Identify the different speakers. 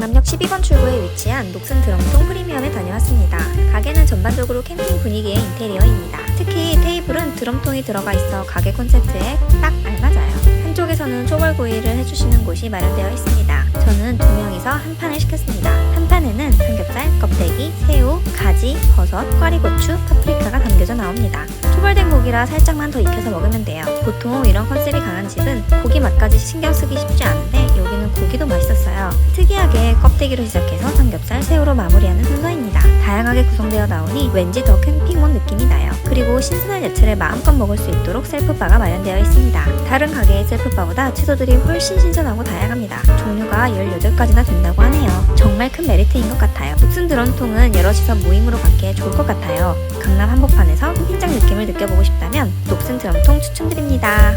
Speaker 1: 강남역 12번 출구에 위치한 녹슨 드럼통 프리미엄에 다녀왔습니다. 가게는 전반적으로 캠핑 분위기의 인테리어입니다. 특히 테이블은 드럼통이 들어가 있어 가게 콘셉트에 딱 알맞아요. 한쪽에서는 초벌구이를 해주시는 곳이 마련되어 있습니다. 저는 두 명이서 한 판을 시켰습니다. 한 판에는 삼겹살, 껍데기, 새우, 가지, 버섯, 꽈리고추, 파프리카가 담겨져 나옵니다. 초벌된 고기라 살짝만 더 익혀서 먹으면 돼요. 보통 이런 컨셉이 강한 집은 고기 맛까지 신경 쓰기 쉽지 않은데 여기는 고기도 맛있었어요. 특이하게 껍데기로 시작해서 삼겹살, 새우로 마무리하는 순서입니다. 다양하게 구성되어 나오니 왠지 더 캠핑온 느낌이 나요. 그리고 신선한 야채를 마음껏 먹을 수 있도록 셀프바가 마련되어 있습니다. 다른 가게의 셀프바보다 채소들이 훨씬 신선하고 다양합니다. 종류가 18가지나 된다고 하네요. 정말 큰 메리트인 것 같아요. 녹슨 드럼통은 여럿이서 모임으로 갖기에 좋을 것 같아요. 강남 한복판에서 캠핑장 느낌을 느껴보고 싶다면 녹슨 드럼통 추천드립니다.